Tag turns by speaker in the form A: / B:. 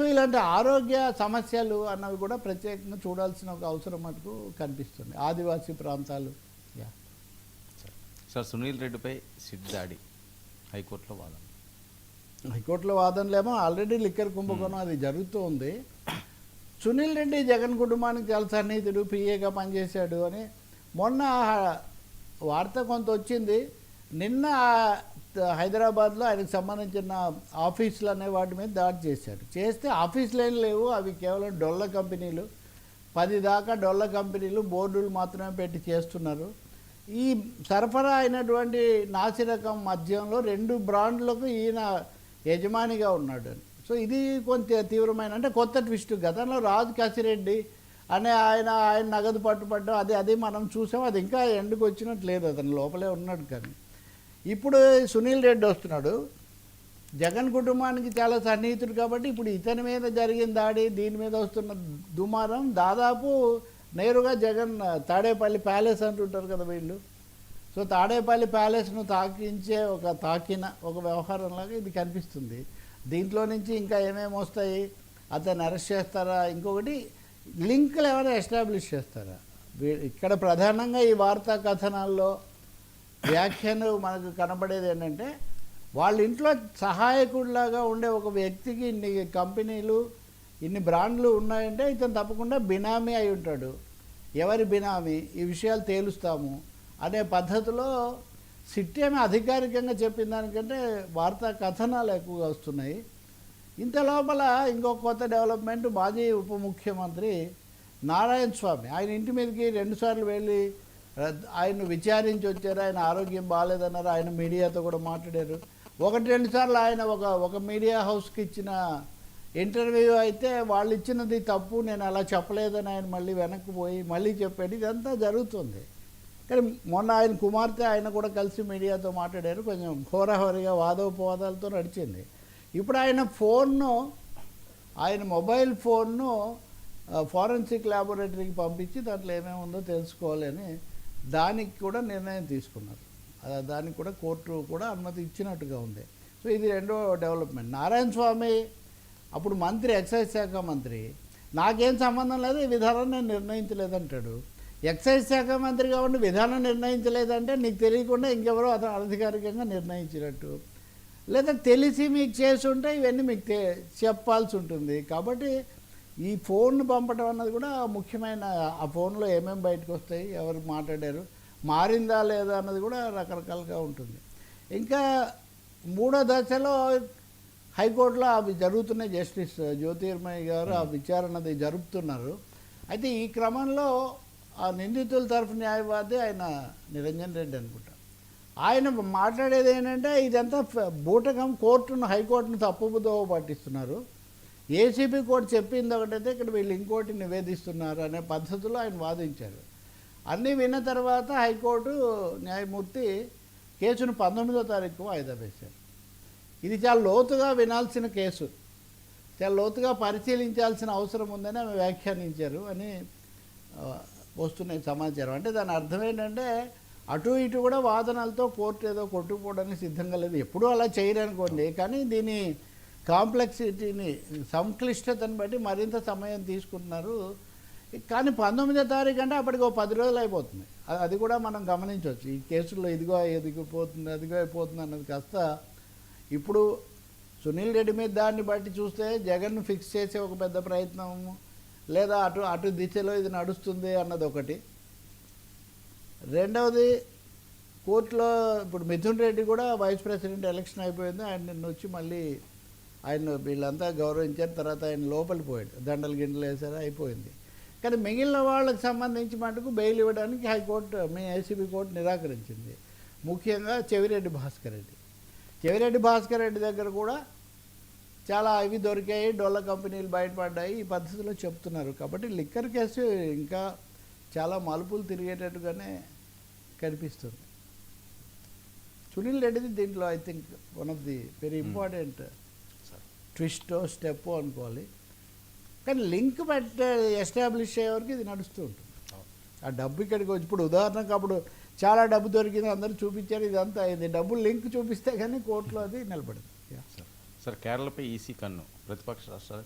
A: So ఇలాంటి ఆరోగ్య సమస్యలు అన్నవి కూడా ప్రత్యేకంగా చూడాల్సిన ఒక అవసరం మటుకు కనిపిస్తుంది. ఆదివాసీ ప్రాంతాలు. యా.
B: సార్ సునీల్ రెడ్డిపై సిట్ దాడి హైకోర్టులో వాదన.
A: హైకోర్టులో వాదనలేమో ఆల్రెడీ లిక్కర్ కుంభకోణం అది జరుగుతూ ఉంది. సునీల్ రెడ్డి జగన్ కుటుంబానికి చాలా సన్నిహితుడు పిఏగా పనిచేశాడు అని మొన్న వార్త కొంత వచ్చింది. నిన్న హైదరాబాద్లో ఆయనకు సంబంధించిన ఆఫీసులు అనే వాటి మీద దాడి చేశాడు చేస్తే ఆఫీసులు ఏం లేవు అవి కేవలం డొల్ల కంపెనీలు. పది దాకా డొల్ల కంపెనీలు బోర్డులు మాత్రమే పెట్టి చేస్తున్నారు. ఈ సరఫరా అయినటువంటి నాసిరకం మద్యంలో రెండు బ్రాండ్లకు ఈయన యజమానిగా ఉన్నాడు. సో ఇది కొంత తీవ్రమైన అంటే కొత్త ట్విస్ట్. గతంలో రాజు కసిరెడ్డి అనే ఆయన ఆయన నగదు పట్టుపడ్డం అది అది మనం చూసాం. అది ఇంకా ఎండుకు వచ్చినట్టు లేదు. అతను లోపలే ఉన్నాడు కానీ. ఇప్పుడు సునీల్ రెడ్డి వస్తున్నాడు. జగన్ కుటుంబానికి చాలా సన్నిహితుడు కాబట్టి ఇప్పుడు ఇతని మీద జరిగిన దాడి దీని మీద వస్తున్న దుమారం దాదాపు నేరుగా జగన్ తాడేపల్లి ప్యాలెస్ అంటుంటారు కదా వీళ్ళు. సో తాడేపల్లి ప్యాలెస్ను తాకించే ఒక తాకిన ఒక వ్యవహారంలాగా ఇది కనిపిస్తుంది. దీంట్లో నుంచి ఇంకా ఏమేమి వస్తాయి అతను అరెస్ట్ చేస్తారా ఇంకొకటి లింకులు ఎవరైనా ఎస్టాబ్లిష్ చేస్తారా? వీ- ఇక్కడ ప్రధానంగా ఈ వార్తా కథనాల్లో వ్యాఖ్యను మనకు కనబడేది ఏంటంటే వాళ్ళ ఇంట్లో సహాయకుడిలాగా ఉండే ఒక వ్యక్తికి ఇన్ని కంపెనీలు ఇన్ని బ్రాండ్లు ఉన్నాయంటే ఇతను తప్పకుండా బినామీ అయి ఉంటాడు. ఎవరి బినామీ? ఈ విషయాలు తేలుస్తాము అనే పద్ధతిలో సిట్టేమి అధికారికంగా చెప్పిన దానికంటే వార్తా కథనాలు ఎక్కువగా వస్తున్నాయి. ఇంత లోపల ఇంకో కొత్త డెవలప్మెంట్ మాజీ ఉప ముఖ్యమంత్రి నారాయణ స్వామి ఆయన ఇంటి మీదకి రెండుసార్లు వెళ్ళి ఆయన విచారించి వచ్చారు ఆయన ఆరోగ్యం బాగాలేదన్నారు ఆయన మీడియాతో కూడా మాట్లాడారు. ఒకటి రెండు సార్లు ఆయన ఒక ఒక మీడియా హౌస్కి ఇచ్చిన ఇంటర్వ్యూ అయితే వాళ్ళు ఇచ్చినది తప్పు నేను అలా చెప్పలేదని ఆయన మళ్ళీ వెనక్కి పోయి మళ్ళీ చెప్పాడు. ఇదంతా జరుగుతుంది. కానీ మొన్న ఆయన కుమార్తె ఆయన కూడా కలిసి మీడియాతో మాట్లాడారు. కొంచెం ఘోరహోరిగా వాదోపవాదాలతో నడిచింది. ఇప్పుడు ఆయన ఫోన్ను ఆయన మొబైల్ ఫోన్ను ఫారెన్సిక్ ల్యాబొరేటరీకి పంపించి దాంట్లో ఏమేమి ఉందో తెలుసుకోవాలని దానికి కూడా నిర్ణయం తీసుకున్నారు. దానికి కూడా కోర్టు కూడా అనుమతి ఇచ్చినట్టుగా ఉంది. సో ఇది రెండో డెవలప్మెంట్. నారాయణ స్వామి అప్పుడు మంత్రి ఎక్సైజ్ శాఖ మంత్రి నాకేం సంబంధం లేదు ఈ విధానం నేను నిర్ణయించలేదంటాడు. ఎక్సైజ్ శాఖ మంత్రి కాబట్టి విధానం నిర్ణయించలేదంటే నీకు తెలియకుండా ఇంకెవరో అతను అనధికారికంగా నిర్ణయించినట్టు. లేదా తెలిసి మీకు చేసి ఉంటే ఇవన్నీ మీకు తె- చెప్పాల్సి ఉంటుంది. కాబట్టి ఈ ఫోన్ పంపడం అన్నది కూడా ముఖ్యమైన ఆ ఫోన్లో ఏమేమి బయటకు వస్తాయి ఎవరు మాట్లాడారు మారిందా లేదా అన్నది కూడా రకరకాలుగా ఉంటుంది. ఇంకా మూడో దశలో హైకోర్టులో అవి జరుగుతున్నాయి జస్టిస్ జ్యోతిర్మయ్య గారు ఆ విచారణది జరుపుతున్నారు. అయితే ఈ క్రమంలో ఆ నిందితుల తరఫు న్యాయవాది ఆయన నిరంజన్ రెడ్డి అనుకుంటా. ఆయన మాట్లాడేది ఏంటంటే ఇదంతా బూటకం కోర్టును హైకోర్టును తప్పుదోవ పట్టిస్తున్నారు. ఏసీబీ కోర్టు చెప్పింది ఒకటైతే ఇక్కడ వీళ్ళు ఇంకోటి నివేదిస్తున్నారు అనే పద్ధతిలో ఆయన వాదించారు. అన్నీ విన్న తర్వాత హైకోర్టు న్యాయమూర్తి కేసును పంతొమ్మిదో తారీఖు వాయిదా వేశారు. ఇది చాలా లోతుగా వినాల్సిన కేసు. చాలా లోతుగా పరిశీలించాల్సిన అవసరం ఉందని ఆమె వ్యాఖ్యానించారు అని వస్తున్న సమాచారం. అంటే దాని అర్థం ఏంటంటే అటు ఇటు కూడా వాదనలతో కోర్టు ఏదో కొట్టుకుపోవడానికి సిద్ధంగా లేదు. ఎప్పుడూ అలా చేయరనుకోండి కానీ దీని కాంప్లెక్సిటీని సంక్లిష్టతను బట్టి మరింత సమయం తీసుకుంటున్నారు. కానీ పంతొమ్మిదో తారీఖు అంటే అప్పటికి ఒక పది రోజులు అయిపోతుంది. అది కూడా మనం గమనించవచ్చు. ఈ కేసుల్లో ఇదిగో ఎదిగిపోతుంది అదిగో అయిపోతుంది అన్నది కాస్త ఇప్పుడు సునీల్ రెడ్డి మీద దాన్ని బట్టి చూస్తే జగన్ ఫిక్స్ చేసే ఒక పెద్ద ప్రయత్నం లేదా అటు అటు దిశలో ఇది నడుస్తుంది అన్నది ఒకటి. రెండవది కోర్టులో ఇప్పుడు మిథున్ రెడ్డి కూడా వైస్ ప్రెసిడెంట్ ఎలక్షన్ అయిపోయింది. ఆయన నిన్న వచ్చి మళ్ళీ ఆయన వీళ్ళంతా గౌరవించారు తర్వాత ఆయన లోపలికి పోయాడు. దండలు గిండలు వేసారు అయిపోయింది. కానీ మిగిలిన వాళ్ళకి సంబంధించి మటుకు బెయిల్ ఇవ్వడానికి హైకోర్టు మీ ఏసీబీ కోర్టు నిరాకరించింది. ముఖ్యంగా చెవిరెడ్డి భాస్కర్ రెడ్డి. చెవిరెడ్డి భాస్కర్ రెడ్డి దగ్గర కూడా చాలా ఇవి దొరికాయి డొల్ల కంపెనీలు బయటపడ్డాయి ఈ పద్ధతిలో చెప్తున్నారు. కాబట్టి లిక్కర్ కేసు ఇంకా చాలా మలుపులు తిరిగేటట్టుగానే కనిపిస్తుంది. సునీల్ రెడ్డిది దీంట్లో I think one of the very important twist step అనుకోవాలి కానీ లింక్ పెట్టే ఎస్టాబ్లిష్ అయ్యే వరకు ఇది నడుస్తూ ఉంటుంది. ఆ డబ్బు ఇక్కడికి వచ్చి ఇప్పుడు ఉదాహరణకు అప్పుడు చాలా డబ్బు దొరికింది అందరూ చూపించారు ఇదంతా ఇది డబ్బు లింక్ చూపిస్తే కానీ కోర్టులో అది నిలబడింది.
B: సార్ సార్ కేరళపై ఈసీ కన్ను ప్రతిపక్ష రాష్ట్రాలు.